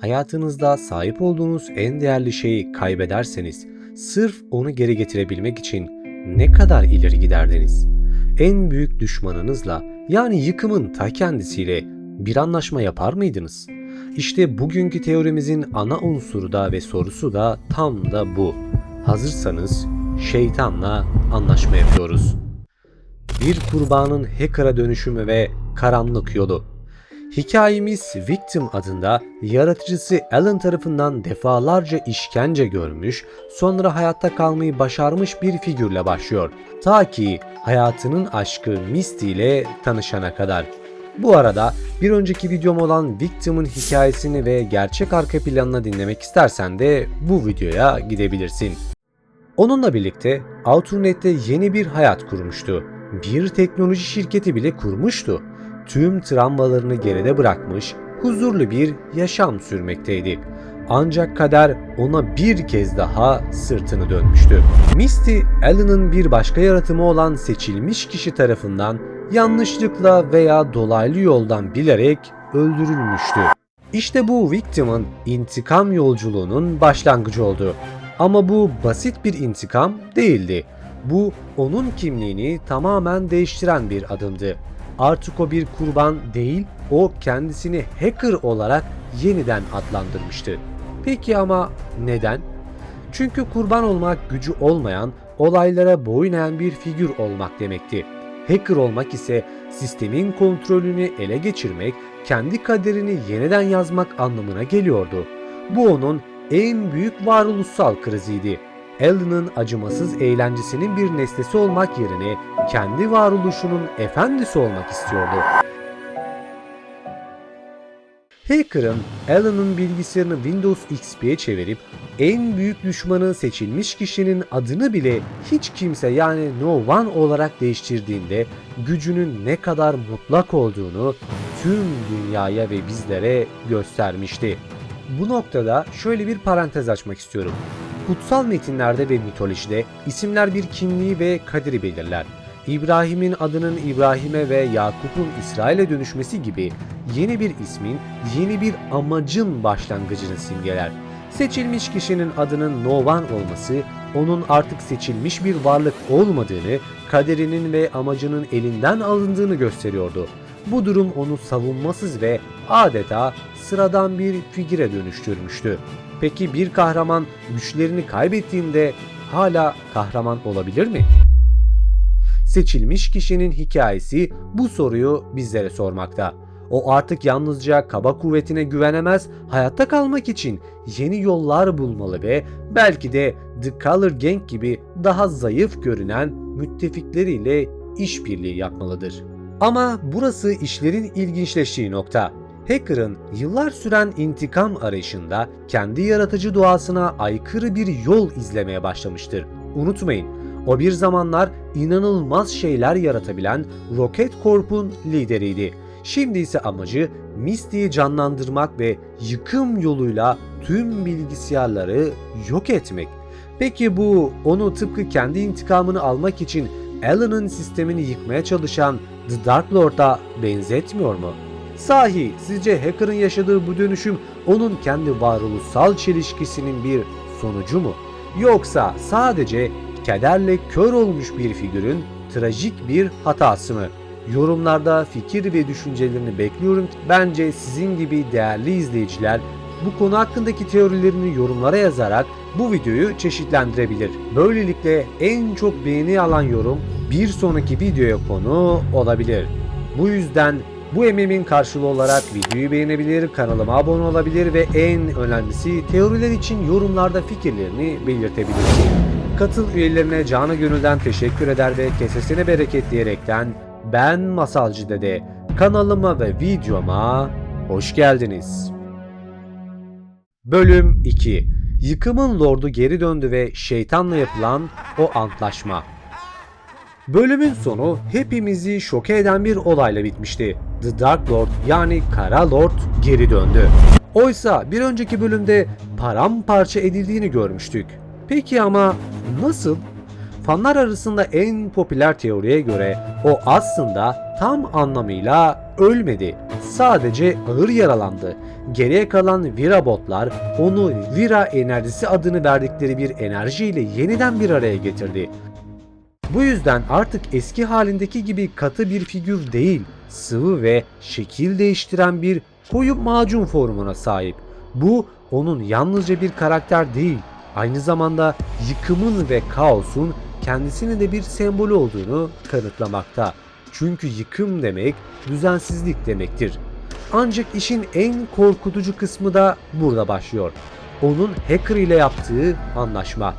hayatınızda sahip olduğunuz en değerli şeyi kaybederseniz sırf onu geri getirebilmek için ne kadar ileri giderdiniz? En büyük düşmanınızla yani yıkımın ta kendisiyle bir anlaşma yapar mıydınız? İşte bugünkü teorimizin ana unsuru da ve sorusu da tam da bu. Hazırsanız şeytanla anlaşma yapıyoruz. Bir kurbanın hacker'a dönüşümü ve karanlık yolu. Hikayemiz Victim adında yaratıcısı Alan tarafından defalarca işkence görmüş, sonra hayatta kalmayı başarmış bir figürle başlıyor. Ta ki hayatının aşkı Misty ile tanışana kadar. Bu arada bir önceki videom olan Victim'in hikayesini ve gerçek arka planını dinlemek istersen de bu videoya gidebilirsin. Onunla birlikte Outernet'te yeni bir hayat kurmuştu. Bir teknoloji şirketi bile kurmuştu. Tüm travmalarını geride bırakmış, huzurlu bir yaşam sürmekteydi. Ancak kader ona bir kez daha sırtını dönmüştü. Misty, Alan'ın bir başka yaratımı olan seçilmiş kişi tarafından yanlışlıkla veya dolaylı yoldan bilerek öldürülmüştü. İşte bu Victim'in intikam yolculuğunun başlangıcı oldu. Ama bu basit bir intikam değildi. Bu onun kimliğini tamamen değiştiren bir adımdı. Artık o bir kurban değil, o kendisini hacker olarak yeniden adlandırmıştı. Peki ama neden? Çünkü kurban olmak gücü olmayan, olaylara boyun eğen bir figür olmak demekti. Hacker olmak ise sistemin kontrolünü ele geçirmek, kendi kaderini yeniden yazmak anlamına geliyordu. Bu onun en büyük varoluşsal kriziydi. Alan'ın acımasız eğlencesinin bir nesnesi olmak yerine kendi varoluşunun efendisi olmak istiyordu. Hacker'ın Alan'ın bilgisayarını Windows XP'ye çevirip en büyük düşmanı seçilmiş kişinin adını bile hiç kimse yani no one olarak değiştirdiğinde gücünün ne kadar mutlak olduğunu tüm dünyaya ve bizlere göstermişti. Bu noktada şöyle bir parantez açmak istiyorum. Kutsal metinlerde ve mitolojide isimler bir kimliği ve kaderi belirler. İbrahim'in adının İbrahim'e ve Yakup'un İsrail'e dönüşmesi gibi yeni bir ismin, yeni bir amacın başlangıcını simgeler. Seçilmiş kişinin adının Novan olması, onun artık seçilmiş bir varlık olmadığını, kaderinin ve amacının elinden alındığını gösteriyordu. Bu durum onu savunmasız ve adeta sıradan bir figüre dönüştürmüştü. Peki bir kahraman güçlerini kaybettiğinde hala kahraman olabilir mi? Seçilmiş kişinin hikayesi bu soruyu bizlere sormakta. O artık yalnızca kaba kuvvetine güvenemez, hayatta kalmak için yeni yollar bulmalı ve belki de The Color Gang gibi daha zayıf görünen müttefikleriyle işbirliği yapmalıdır. Ama burası işlerin ilginçleştiği nokta. Hacker'ın yıllar süren intikam arayışında kendi yaratıcı doğasına aykırı bir yol izlemeye başlamıştır. Unutmayın, o bir zamanlar inanılmaz şeyler yaratabilen Rocket Corp'un lideriydi. Şimdi ise amacı Misty'yi canlandırmak ve yıkım yoluyla tüm bilgisayarları yok etmek. Peki bu onu tıpkı kendi intikamını almak için Alan'ın sistemini yıkmaya çalışan The Dark Lord'a benzetmiyor mu? Sahi sizce hacker'ın yaşadığı bu dönüşüm onun kendi varoluşsal çelişkisinin bir sonucu mu? Yoksa sadece kederle kör olmuş bir figürün trajik bir hatası mı? Yorumlarda fikir ve düşüncelerini bekliyorum. Bence sizin gibi değerli izleyiciler bu konu hakkındaki teorilerini yorumlara yazarak bu videoyu çeşitlendirebilir. Böylelikle en çok beğeni alan yorum bir sonraki videoya konu olabilir. Bu yüzden bu emeğimin karşılığı olarak videoyu beğenebilir, kanalıma abone olabilir ve en önemlisi teoriler için yorumlarda fikirlerini belirtebilirsin. Katıl üyelerine canı gönülden teşekkür eder ve kesesine bereket diyerekten ben Masalcı Dede kanalıma ve videoma hoş geldiniz. Bölüm 2 Yıkımın Lordu geri döndü ve şeytanla yapılan o antlaşma. Bölümün sonu hepimizi şoke eden bir olayla bitmişti. The Dark Lord yani Kara Lord geri döndü. Oysa bir önceki bölümde paramparça edildiğini görmüştük. Peki ama nasıl? Fanlar arasında en popüler teoriye göre o aslında tam anlamıyla ölmedi. Sadece ağır yaralandı. Geriye kalan Vira botlar onu Vira enerjisi adını verdikleri bir enerjiyle yeniden bir araya getirdi. Bu yüzden artık eski halindeki gibi katı bir figür değil, sıvı ve şekil değiştiren bir koyu macun formuna sahip. Bu onun yalnızca bir karakter değil, aynı zamanda yıkımın ve kaosun kendisinin de bir sembolü olduğunu kanıtlamakta. Çünkü yıkım demek düzensizlik demektir. Ancak işin en korkutucu kısmı da burada başlıyor. Onun Hacker ile yaptığı anlaşma.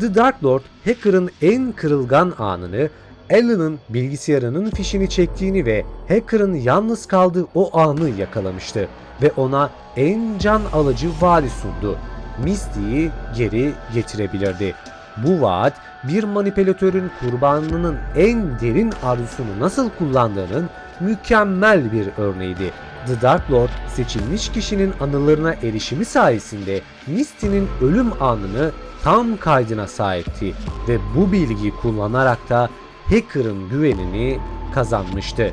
The Dark Lord, Hacker'ın en kırılgan anını, Alan'ın bilgisayarının fişini çektiğini ve Hacker'ın yalnız kaldığı o anı yakalamıştı ve ona en can alıcı vaadi sundu. Misty'yi geri getirebilirdi. Bu vaat bir manipülatörün kurbanının en derin arzusunu nasıl kullandığının mükemmel bir örneğiydi. The Dark Lord seçilmiş kişinin anılarına erişimi sayesinde Misty'nin ölüm anını tam kaydına sahipti ve bu bilgiyi kullanarak da Hacker'ın güvenini kazanmıştı.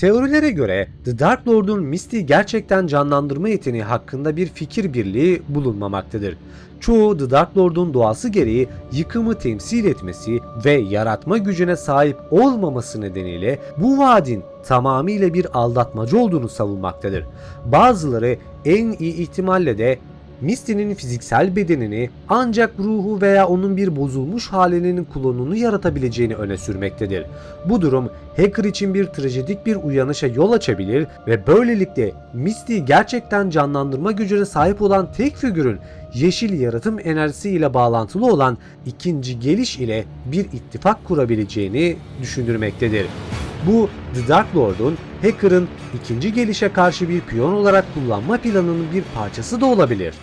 Teorilere göre The Dark Lord'un Misty gerçekten canlandırma yeteneği hakkında bir fikir birliği bulunmamaktadır. Çoğu The Dark Lord'un doğası gereği yıkımı temsil etmesi ve yaratma gücüne sahip olmaması nedeniyle bu vaadin tamamıyla bir aldatmacı olduğunu savunmaktadır. Bazıları en iyi ihtimalle de Misty'nin fiziksel bedenini ancak ruhu veya onun bir bozulmuş halinin klonunu yaratabileceğini öne sürmektedir. Bu durum Hacker için bir trajedik bir uyanışa yol açabilir ve böylelikle Misty'yi gerçekten canlandırma gücüne sahip olan tek figürün yeşil yaratım enerjisi ile bağlantılı olan ikinci geliş ile bir ittifak kurabileceğini düşündürmektedir. Bu The Dark Lord'un Hacker'ın ikinci gelişe karşı bir piyon olarak kullanma planının bir parçası da olabilir.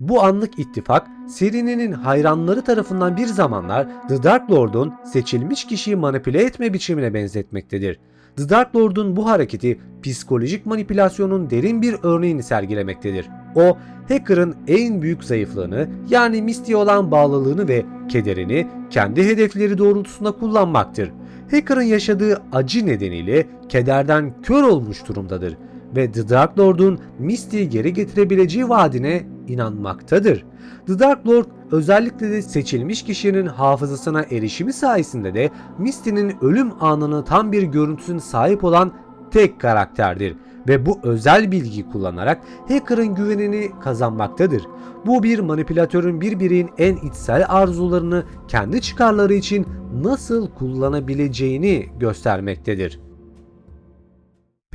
Bu anlık ittifak serinin hayranları tarafından bir zamanlar The Dark Lord'un seçilmiş kişiyi manipüle etme biçimine benzetmektedir. The Dark Lord'un bu hareketi psikolojik manipülasyonun derin bir örneğini sergilemektedir. O, Hacker'ın en büyük zayıflığını yani Misty'ye olan bağlılığını ve kederini kendi hedefleri doğrultusunda kullanmaktır. Hacker'ın yaşadığı acı nedeniyle kederden kör olmuş durumdadır ve The Dark Lord'un Misty'yi geri getirebileceği vaadine inanmaktadır. The Dark Lord özellikle de seçilmiş kişinin hafızasına erişimi sayesinde de Misty'nin ölüm anını tam bir görüntüsüne sahip olan tek karakterdir ve bu özel bilgiyi kullanarak hacker'ın güvenini kazanmaktadır. Bu bir manipülatörün bir bireyin en içsel arzularını kendi çıkarları için nasıl kullanabileceğini göstermektedir.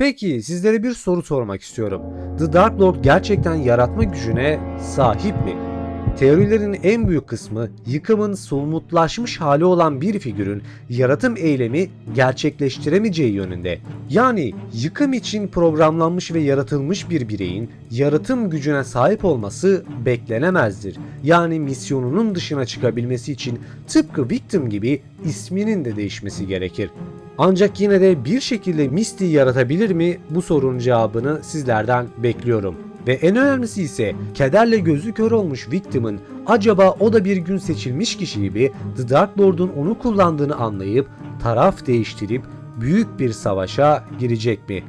Peki sizlere bir soru sormak istiyorum. The Dark Lord gerçekten yaratma gücüne sahip mi? Teorilerin en büyük kısmı yıkımın somutlaşmış hali olan bir figürün yaratım eylemi gerçekleştiremeyeceği yönünde. Yani yıkım için programlanmış ve yaratılmış bir bireyin yaratım gücüne sahip olması beklenemezdir. Yani misyonunun dışına çıkabilmesi için tıpkı Victim gibi isminin de değişmesi gerekir. Ancak yine de bir şekilde Misty yaratabilir mi? Bu sorunun cevabını sizlerden bekliyorum. Ve en önemlisi ise kederle gözü kör olmuş Victim'in acaba o da bir gün seçilmiş kişi gibi The Dark Lord'un onu kullandığını anlayıp taraf değiştirip büyük bir savaşa girecek mi?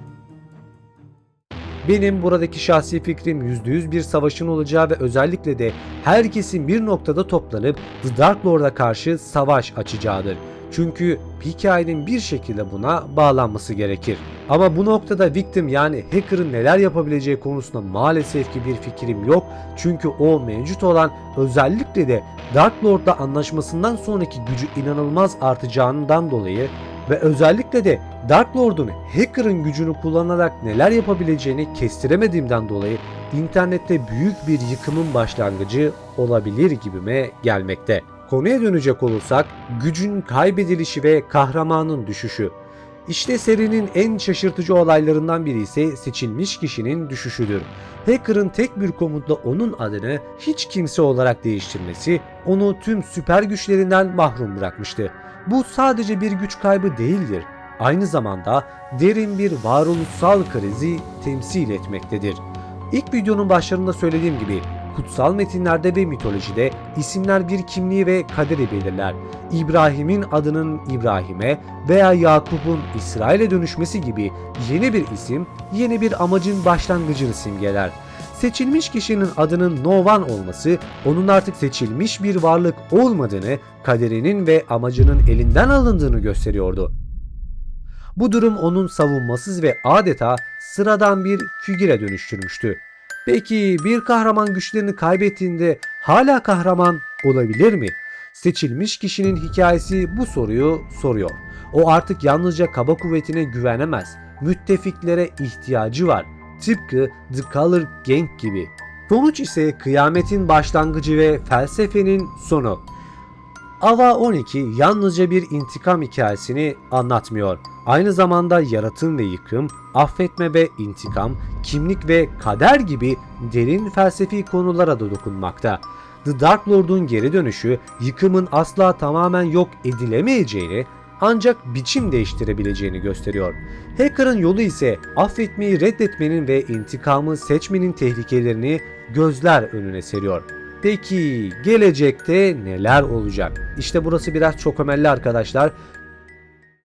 Benim buradaki şahsi fikrim %100 bir savaşın olacağı ve özellikle de herkesin bir noktada toplanıp The Dark Lord'a karşı savaş açacağıdır. Çünkü hikayenin bir şekilde buna bağlanması gerekir. Ama bu noktada Victim yani Hacker'ın neler yapabileceği konusunda maalesef ki bir fikrim yok. Çünkü o mevcut olan özellikle de Dark Lord'la anlaşmasından sonraki gücü inanılmaz artacağından dolayı ve özellikle de Dark Lord'un Hacker'ın gücünü kullanarak neler yapabileceğini kestiremediğimden dolayı internette büyük bir yıkımın başlangıcı olabilir gibime gelmekte. Konuya dönecek olursak gücün kaybedilişi ve kahramanın düşüşü. İşte serinin en şaşırtıcı olaylarından biri ise seçilmiş kişinin düşüşüdür. Hacker'ın tek bir komutla onun adını hiç kimse olarak değiştirmesi onu tüm süper güçlerinden mahrum bırakmıştı. Bu sadece bir güç kaybı değildir. Aynı zamanda derin bir varoluşsal krizi temsil etmektedir. İlk videonun başlarında söylediğim gibi kutsal metinlerde ve mitolojide isimler bir kimliği ve kaderi belirler. İbrahim'in adının İbrahim'e veya Yakup'un İsrail'e dönüşmesi gibi yeni bir isim, yeni bir amacın başlangıcını simgeler. Seçilmiş kişinin adının Novan olması, onun artık seçilmiş bir varlık olmadığını, kaderinin ve amacının elinden alındığını gösteriyordu. Bu durum onun savunmasız ve adeta sıradan bir figüre dönüştürmüştü. Peki bir kahraman güçlerini kaybettiğinde hala kahraman olabilir mi? Seçilmiş kişinin hikayesi bu soruyu soruyor. O artık yalnızca kaba kuvvetine güvenemez. Müttefiklere ihtiyacı var. Tıpkı The Color Gang gibi. Sonuç ise kıyametin başlangıcı ve felsefenin sonu. Ava 12 yalnızca bir intikam hikayesini anlatmıyor. Aynı zamanda yaratım ve yıkım, affetme ve intikam, kimlik ve kader gibi derin felsefi konulara da dokunmakta. The Dark Lord'un geri dönüşü, yıkımın asla tamamen yok edilemeyeceğini ancak biçim değiştirebileceğini gösteriyor. Hacker'ın yolu ise affetmeyi reddetmenin ve intikamı seçmenin tehlikelerini gözler önüne seriyor. Peki gelecekte neler olacak? İşte burası biraz çok ömelli arkadaşlar.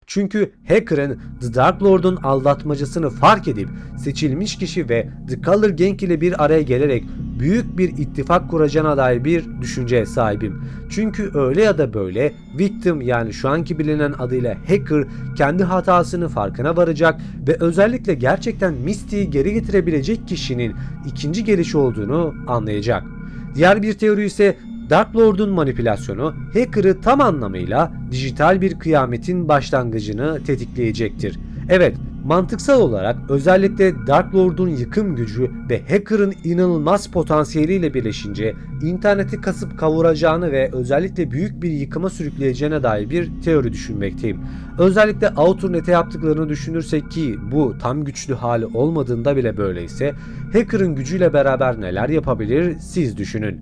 Çünkü Hacker'ın The Dark Lord'un aldatmacasını fark edip seçilmiş kişi ve The Color Gang ile bir araya gelerek büyük bir ittifak kuracağına dair bir düşünceye sahibim. Çünkü öyle ya da böyle Victim yani şu anki bilinen adıyla Hacker kendi hatasını farkına varacak ve özellikle gerçekten Misty'yi geri getirebilecek kişinin ikinci gelişi olduğunu anlayacak. Diğer bir teori ise Dark Lord'un manipülasyonu hacker'ı tam anlamıyla dijital bir kıyametin başlangıcını tetikleyecektir. Evet, mantıksal olarak özellikle Dark Lord'un yıkım gücü ve hacker'ın inanılmaz potansiyeliyle birleşince interneti kasıp kavuracağını ve özellikle büyük bir yıkıma sürükleyeceğine dair bir teori düşünmekteyim. Özellikle Outernet'e yaptıklarını düşünürsek ki bu tam güçlü hali olmadığında bile böyleyse hacker'ın gücüyle beraber neler yapabilir siz düşünün.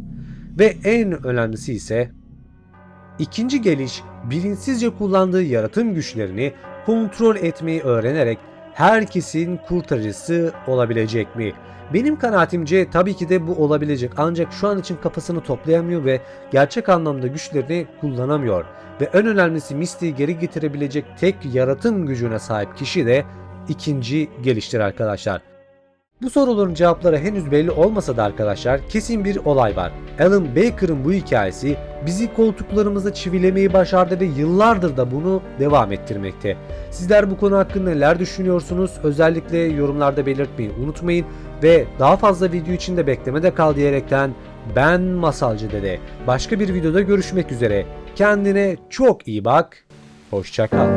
Ve en önemlisi ise ikinci geliş bilinçsizce kullandığı yaratım güçlerini kontrol etmeyi öğrenerek herkesin kurtarıcısı olabilecek mi? Benim kanaatimce tabii ki de bu olabilecek ancak şu an için kafasını toplayamıyor ve gerçek anlamda güçlerini kullanamıyor. Ve en önemlisi Misty'yi geri getirebilecek tek yaratım gücüne sahip kişi de ikinci geliştir arkadaşlar. Bu soruların cevapları henüz belli olmasa da arkadaşlar kesin bir olay var. Alan Baker'ın bu hikayesi bizi koltuklarımıza çivilemeyi başardı ve yıllardır da bunu devam ettirmekte. Sizler bu konu hakkında neler düşünüyorsunuz? Özellikle yorumlarda belirtmeyi unutmayın ve daha fazla video için de beklemede kal diyerekten ben Masalcı Dede. Başka bir videoda görüşmek üzere. Kendine çok iyi bak. Hoşça kal.